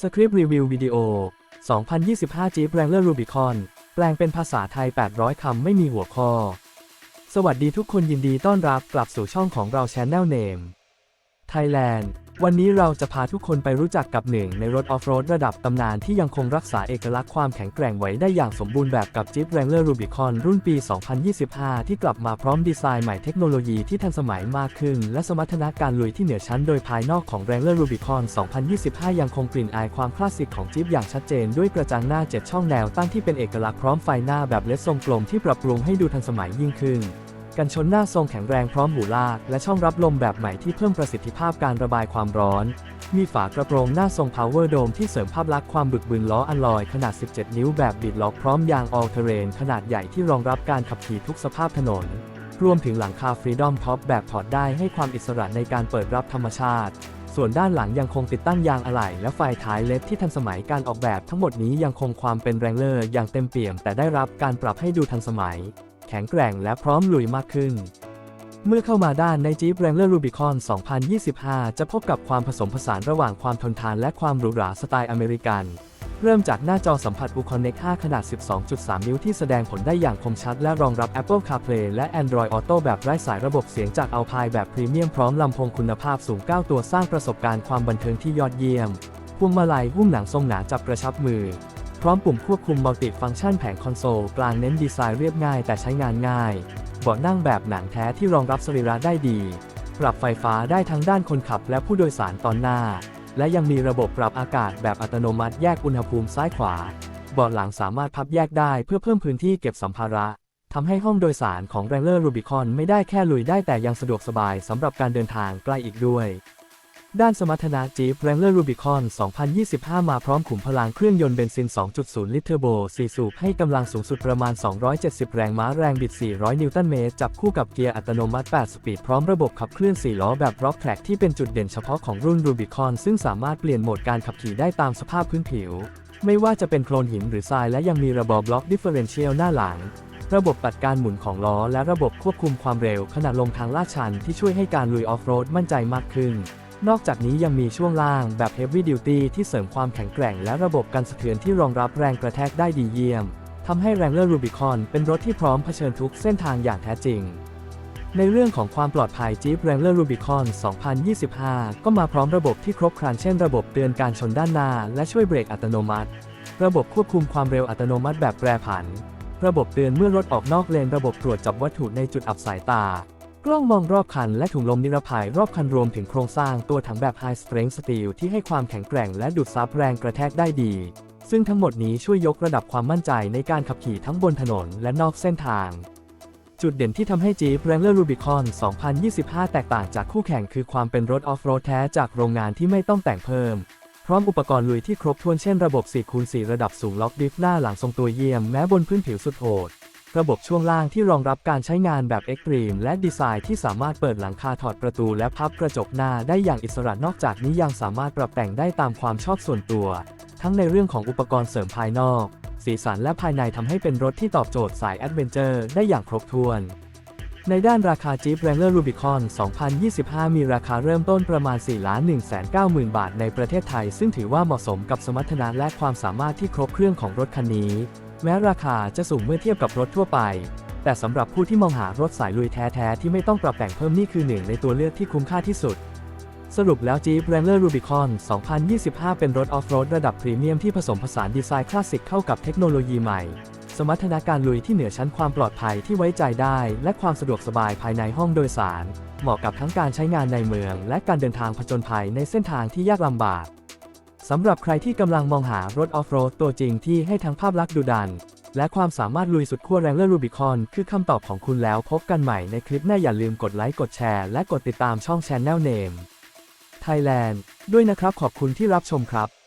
สคริปต์รีวิววิดีโอ 2025 Jeep Wrangler Rubicon แปลงเป็นภาษาไทย 800 คำไม่มีหัวข้อ สวัสดีทุกคนยินดีต้อนรับกลับสู่ช่องของเรา Channel Name Thailand วันนี้เราจะพาทุกคนไปรู้จักกับหนึ่งในรถออฟโรดระดับตำนานที่ยังคงรักษาเอกลักษณ์ความแข็งแกร่งไว้ได้อย่างสมบูรณ์แบบกับ Jeep Wrangler Rubicon รุ่นปี 2025 ที่กลับมาพร้อมดีไซน์ใหม่เทคโนโลยีที่ทันสมัยมากขึ้น และสมรรถนะการลุยที่เหนือชั้นโดยภายนอกของ Wrangler Rubicon 2025 ยังคงกลิ่นอายความคลาสสิกของ Jeep อย่างชัดเจนด้วยกระจังหน้า 7 ช่องแนวตั้งที่เป็นเอกลักษณ์พร้อมไฟหน้าแบบเลสทรงกลมที่ปรับปรุงให้ดูทันสมัยยิ่งขึ้น กันชนหน้าทรงแข็งแรงพร้อมหูลาก และช่องรับลมแบบใหม่ที่เพิ่มประสิทธิภาพการระบายความร้อน มีฝากระโปรงหน้าทรง Power Dome ที่เสริมภาพลักษณ์ความบึกบึนล้ออัลลอยขนาด 17 นิ้วแบบบิดล็อกพร้อมยาง All Terrain ขนาดใหญ่ที่รองรับการขับขี่ทุกสภาพถนน รวมถึงหลังคา Freedom Top แบบถอดได้ให้ความอิสระในการเปิดรับธรรมชาติ ส่วนด้านหลังยังคงติดตั้งยางอะไหล่และไฟท้ายเลดที่ทันสมัยการออกแบบทั้งหมดนี้ยังคงความเป็นแรงเลอร์อย่างเต็มเปี่ยม แต่ได้รับการปรับให้ดูทันสมัย ข็งแกร่งและพร้อมลุยมากขึ้น เมื่อเข้ามาด้านใน Jeep Wrangler Rubicon 2025 จะพบกับความผสมผสานระหว่างความทนทานและความหรูหราสไตล์อเมริกัน เริ่มจากหน้าจอสัมผัส u Connect 5ขนาด 12.3 นิ้วที่แสดงผลได้อย่างคมชัด และรองรับ Apple CarPlay และ Android Auto แบบไร้สายระบบเสียงจาก Alpine แบบพรีเมียมพร้อมลำโพงคุณภาพสูง 9 ตัวสร้างประสบการณ์ความบันเทิงที่ยอดเยี่ยมพวงมาลัยหุ้มหนังทรงหนาจับกระชับมือ ร้อมปุ่มควบคุมมัลติฟังก์ชันแผงคอนโซล กลางเน้นดีไซน์เรียบง่ายแต่ใช้งานง่าย เบาะนั่งแบบหนังแท้ที่รองรับสรีระได้ดี ปรับไฟฟ้าได้ทั้งด้านคนขับและผู้โดยสารตอนหน้า และยังมีระบบปรับอากาศแบบอัตโนมัติแยกอุณหภูมิซ้ายขวา เบาะหลังสามารถพับแยกได้เพื่อเพิ่มพื้นที่เก็บสัมภาระทำให้ห้องโดยสารของ Wrangler Rubicon ไม่ได้แค่ลุยได้แต่ยังสะดวกสบายสำหรับการเดินทางไกลอีกด้วย ด้านสมรรถนะ Jeep Wrangler Rubicon 2025 มาพร้อมขุมพลังเครื่องยนต์เบนซิน 2.0 ลิตรเทอร์โบ 4 สูบให้กำลังสูงสุดประมาณ 270 แรงม้าแรงบิด 400 นิวตันเมตร จับคู่กับเกียร์อัตโนมัติ 8 สปีด พร้อมระบบขับเคลื่อน 4 ล้อแบบ Rock Track ที่เป็นจุดเด่นเฉพาะของรุ่น Rubicon ซึ่งสามารถเปลี่ยนโหมดการขับขี่ได้ตามสภาพพื้นผิว ไม่ว่าจะเป็นโคลนหินหรือทรายและยังมีระบบบล็อกดิฟเฟอเรนเชียลหน้าหลังระบบตัดการหมุนของล้อและระบบควบคุมความเร็วขณะลงทางลาดชันที่ช่วยให้การลุยออฟโรดมั่นใจมากขึ้น นอกจากนี้ยังมีช่วงล่างแบบ Heavy Duty ที่เสริมความแข็งแกร่งและระบบกันสะเทือนที่รองรับแรงกระแทกได้ดีเยี่ยมทำให้ Wrangler Rubicon เป็นรถที่พร้อมเผชิญทุกเส้นทางอย่างแท้จริง ในเรื่องของความปลอดภัย Jeep Wrangler Rubicon 2025 ก็มาพร้อมระบบที่ครบครันเช่นระบบเตือนการชนด้านหน้า และช่วยเบรกอัตโนมัติ ระบบควบคุมความเร็วอัตโนมัติแบบแปรผัน ระบบเตือนเมื่อรถออกนอกเลน ระบบตรวจจับวัตถุในจุดอับสายตา กล้องมองรอบคันและถุงลมนิรภัยรอบคันรวมถึงโครงสร้างตัวถังแบบ High Strength Steel ที่ให้ความแข็งแกร่งและดูดซับแรงกระแทกได้ดี ซึ่งทั้งหมดนี้ช่วยยกระดับความมั่นใจในการขับขี่ทั้งบนถนนและนอกเส้นทาง จุดเด่นที่ทำให้ Jeep Wrangler Rubicon 2025 แตกต่างจากคู่แข่งคือความเป็นรถออฟโรดแท้จากโรงงานที่ไม่ต้องแต่งเพิ่ม พร้อมอุปกรณ์ลุยที่ครบถ้วนเช่นระบบ 4x4 ระดับสูงล็อกดิฟหน้าหลังทรงตัวเยี่ยมแม้บนพื้นผิวสุดโหด ระบบช่วงล่างที่รองรับการใช้งานแบบเอ็กตรีมและดีไซน์ที่สามารถเปิดหลังคาถอดประตูและพับกระจกหน้าได้อย่างอิสระนอกจากนี้ยังสามารถปรับแต่งได้ตามความชอบส่วนตัว ทั้งในเรื่องของอุปกรณ์เสริมภายนอก สีสันและภายในทำให้เป็นรถที่ตอบโจทย์สายแอดเวนเจอร์ได้อย่างครบถ้วนในด้านราคา Jeep Wrangler Rubicon 2025 มีราคาเริ่มต้นประมาณ 4 1 9 0 0 0 0 บาทในประเทศไทย ซึ่งถือว่าเหมาะสมกับสมรรถนะและความสามารถที่ครบเครื่องของรถคันนี้ แม้ราคาจะสูงเมื่อเทียบกับรถทั่วไป แต่สำหรับผู้ที่มองหารถสายลุยแท้ๆ ที่ไม่ต้องปรับแต่งเพิ่มนี่คือหนึ่งในตัวเลือกที่คุ้มค่าที่สุด สรุปแล้ว Jeep Wrangler Rubicon 2025 เป็นรถออฟโรดระดับพรีเมียมที่ผสมผสานดีไซน์คลาสสิกเข้ากับเทคโนโลยีใหม่ สมรรถนะการลุยที่เหนือชั้นความปลอดภัยที่ไว้ใจได้ และความสะดวกสบายภายในห้องโดยสาร เหมาะกับทั้งการใช้งานในเมือง และการเดินทางผจญภัยในเส้นทางที่ยากลำบาก สำหรับใครที่กำลังมองหารถออฟโรดตัวจริงที่ให้ทั้งภาพลักษณ์ดุดัน และความสามารถลุยสุดขั้วแรงเลอร์รูบิคอนคือคำตอบของคุณแล้วพบกันใหม่ในคลิปหน้าอย่าลืมกดไลค์กดแชร์และกดติดตามช่อง Channel Name Thailand ด้วยนะครับขอบคุณที่รับชมครับ